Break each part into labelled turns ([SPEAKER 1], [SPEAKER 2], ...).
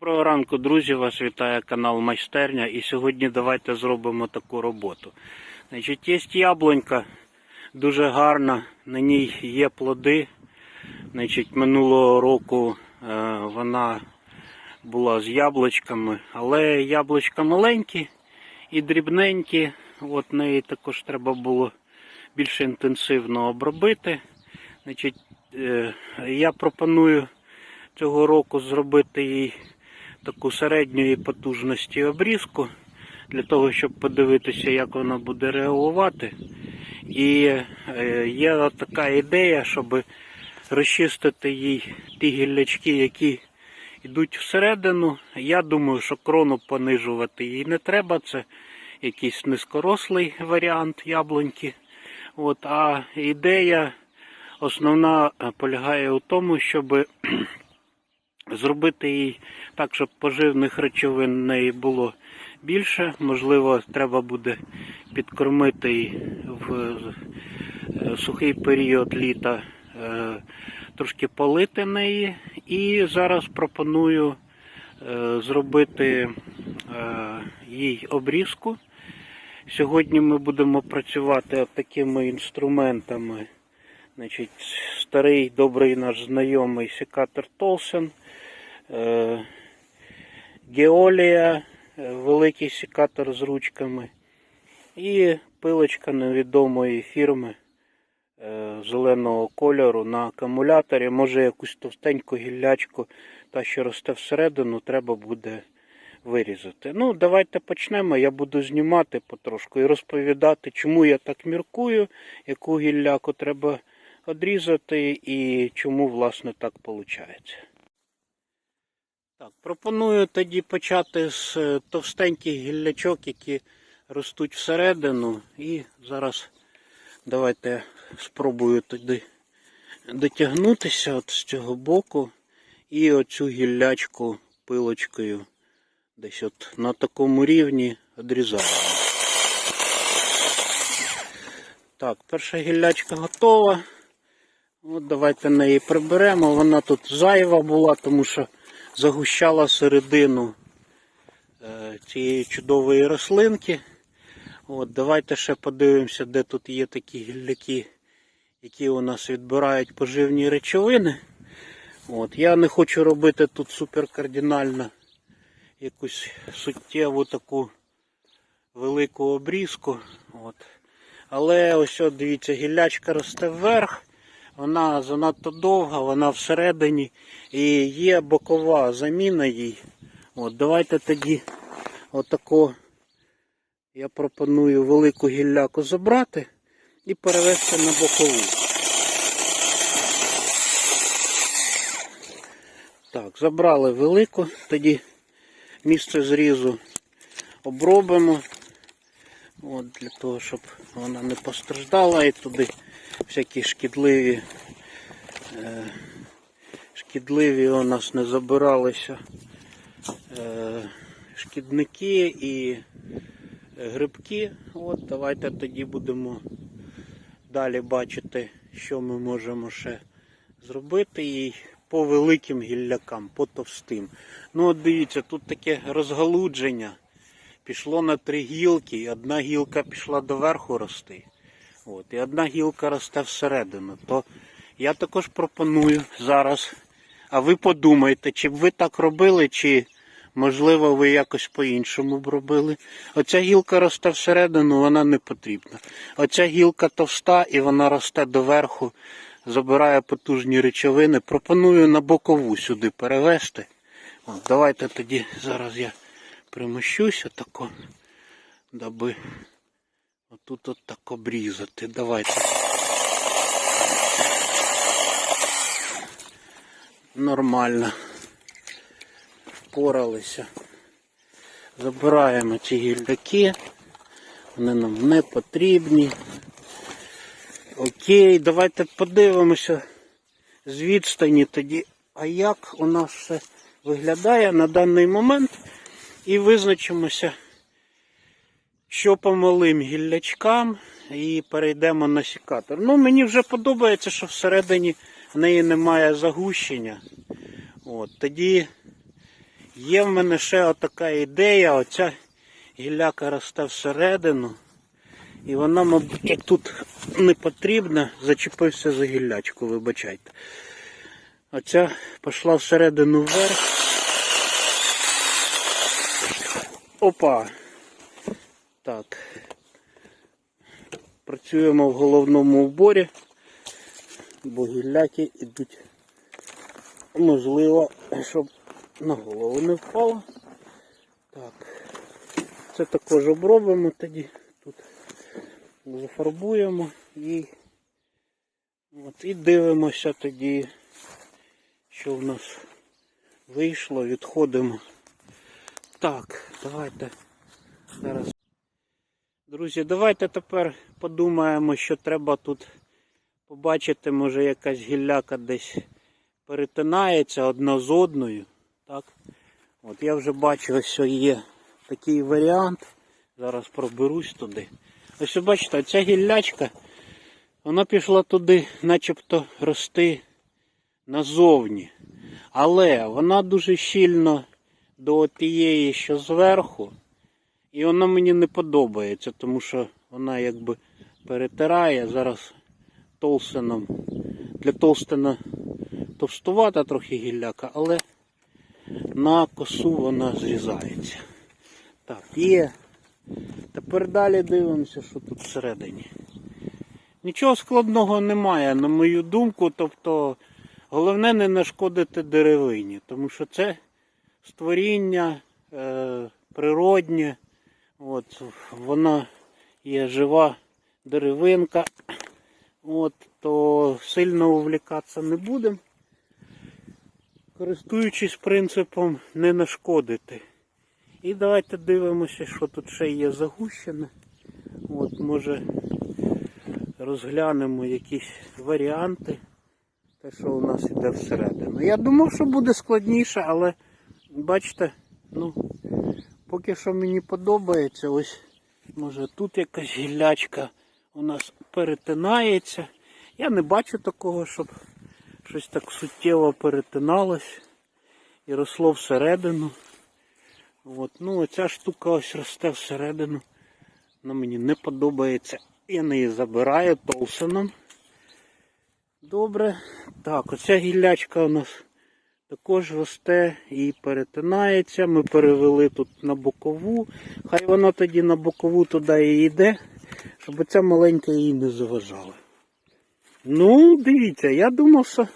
[SPEAKER 1] Доброго ранку, друзі! Вас вітає канал Майстерня. І сьогодні давайте зробимо таку роботу. Значить, є яблунька, дуже гарна, на ній є плоди. Значить, минулого року е, вона була з яблучками, але яблучка маленькі і дрібненькі. От неї також треба було більш інтенсивно обробити. Значить, е, я пропоную цього року зробити їй таку середньої потужності обрізку для того, щоб подивитися, як вона буде реагувати. І е, є така ідея, щоб розчистити їй ті гіллячки, які йдуть всередину. Я думаю, що крону понижувати їй не треба. Це якийсь низькорослий варіант яблуньки. От, а ідея основна полягає у тому, щоб зробити їй так, щоб поживних речовин в неї було більше. Можливо, треба буде підкормити її в е, сухий період літа, е, трошки полити неї. І зараз пропоную е, зробити їй обрізку. Сьогодні ми будемо працювати от такими інструментами. Значить, старий добрий наш знайомий секатор Толсен, Геолія, е, великий секатор з ручками і пилочка невідомої фірми е, зеленого кольору на акумуляторі. Може якусь товстеньку гіллячку, та що росте всередину, треба буде вирізати. Ну, давайте почнемо. Я буду знімати потрошку і розповідати, чому я так міркую, яку гілляку треба одрізати і чому, власне, так виходить. Так, пропоную тоді почати з е, товстеньких гіллячок, які ростуть всередину. І зараз давайте спробую туди дотягнутися от з цього боку і оцю гіллячку пилочкою десь от на такому рівні одрізаємо. Так, перша гіллячка готова. От давайте неї приберемо. Вона тут зайва була, тому що загущала середину е, цієї чудової рослинки. От, Давайте ще подивимося, де тут є такі гілляки, які у нас відбирають поживні речовини. От, Я не хочу робити тут суперкардинально якусь суттєву таку велику обрізку. От. Але ось от дивіться, гіллячка росте вверх. Вона занадто довга, вона всередині і є бокова заміна їй. От, Давайте тоді отако я пропоную велику гілляку забрати і перевести на бокову. Так, забрали велику, тоді місце зрізу обробимо. От, Для того, щоб вона не постраждала і туди всякі шкідливі е, шкідливі у нас не забиралися е, шкідники і грибки. От Давайте тоді будемо далі бачити, що ми можемо ще зробити їй по великим гіллякам, по товстим. Ну от дивіться, тут таке розгалудження. Пішло на три гілки, і одна гілка пішла доверху рости. От, і одна гілка росте всередину. То я також пропоную зараз. А ви подумайте, чи б ви так робили, чи можливо ви якось по-іншому б робили. Оця гілка росте всередину, вона не потрібна. Оця гілка товста і вона росте доверху, забирає потужні речовини. Пропоную на бокову сюди перевести. От, Давайте тоді зараз я примощуся тако, даби отут от так обрізати. Давайте. Нормально. Впоралися. Забираємо ці гільдаки. Вони нам не потрібні. Окей, давайте подивимося з відстані тоді, а як у нас все виглядає на даний момент. І визначимося, що по малим гіллячкам, і перейдемо на сікатор. Ну, мені вже подобається, що всередині в неї немає загущення. От, Тоді Є в мене ще отака ідея, оця гілляка росте всередину. І вона, мабуть, тут не потрібна. Зачепився за гіллячку, вибачайте. Оця пішла всередину вверх. Опа. Так. Працюємо в головному уборі, бо гілляки йдуть. Можливо, щоб на голову не впало. Так. Це також обробимо тоді. Тут зафарбуємо і, от, і дивимося тоді, що в нас вийшло, відходимо. Так, давайте зараз. Друзі, давайте тепер подумаємо, що треба тут побачити, може якась гілляка десь перетинається одна з одною. Так? От я вже бачу, що є такий варіант. Зараз проберусь туди. Ось бачите, ця гіллячка, вона пішла туди, начебто рости назовні. Але вона дуже щільно до тієї, що зверху. І вона мені не подобається, тому що вона якби перетирає зараз толстином. Для толстина товстувата трохи гілляка, але на косу вона зрізається. Так, є. Тепер далі дивимося, що тут всередині. Нічого складного немає, на мою думку. Тобто, головне не нашкодити деревині, тому що це створіння е, природнє. От, вона є жива деревинка. От, то сильно увлікатися не будемо. Користуючись принципом не нашкодити. І давайте дивимося, що тут ще є загущене. От, може розглянемо якісь варіанти. Те, що у нас іде всередину. Я думав, що буде складніше, але бачите, ну, поки що мені подобається. Ось, може тут якась гіллячка у нас перетинається. Я не бачу такого, щоб щось так суттєво перетиналось і росло всередину. От, ну оця штука ось росте всередину. Вона мені не подобається. Я неї забираю толсином. Добре. Так, оця гіллячка у нас також росте і перетинається. Ми перевели тут на бокову. Хай вона тоді на бокову туди і йде, щоб оця маленька їй не заважала. Ну, дивіться, я думав, що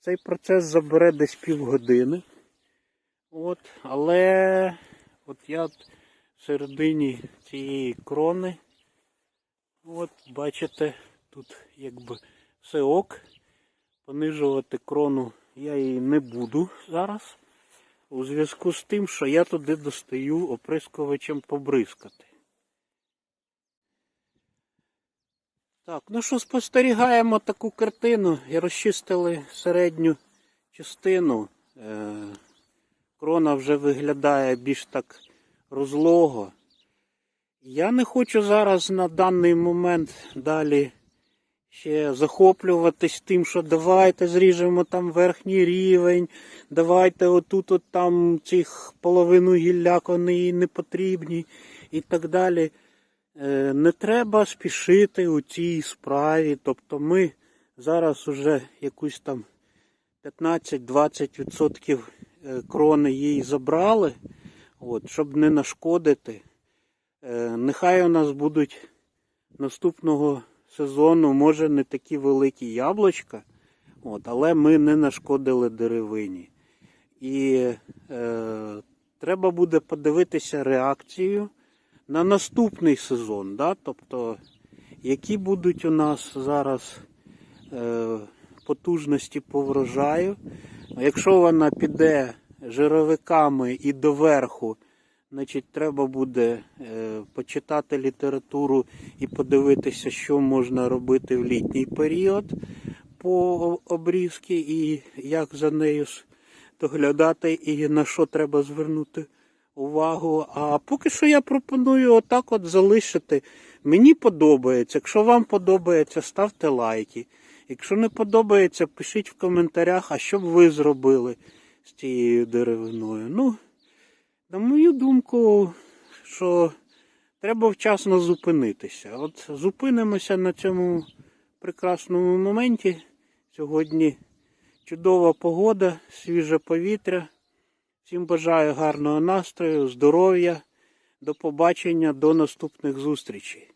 [SPEAKER 1] цей процес забере десь півгодини. От, але от я в середині цієї крони, от бачите, тут якби все ок. Понижувати крону я її не буду зараз. У зв'язку з тим, що я туди достаю оприскувачем побризкати. Так, ну що, спостерігаємо таку картину і розчистили середню частину. Е, Крона вже виглядає більш так розлого. Я не хочу зараз на даний момент далі ще захоплюватись тим, що давайте зріжемо там верхній рівень, давайте отут от там цих половину гілляк вони не потрібні і так далі. Е, Не треба спішити у цій справі. Тобто ми зараз уже якусь там 15-20% е, крони їй забрали, от, щоб не нашкодити. Е, Нехай у нас будуть наступного сезону, може не такі великі яблучка, от, але ми не нашкодили деревині. І е, треба буде подивитися реакцію на наступний сезон. Да? Тобто, які будуть у нас зараз е, потужності по врожаю. Якщо вона піде жировиками і доверху, значить треба буде е, почитати літературу і подивитися, що можна робити в літній період по обрізки і як за нею доглядати і на що треба звернути увагу. А поки що я пропоную отак от залишити. Мені подобається. Якщо вам подобається, ставте лайки. Якщо не подобається, пишіть в коментарях, а що б ви зробили з тією деревиною. Ну, на мою думку, що треба вчасно зупинитися. От зупинимося на цьому прекрасному моменті. Сьогодні чудова погода, свіже повітря. Всім бажаю гарного настрою, здоров'я. До побачення, до наступних зустрічей.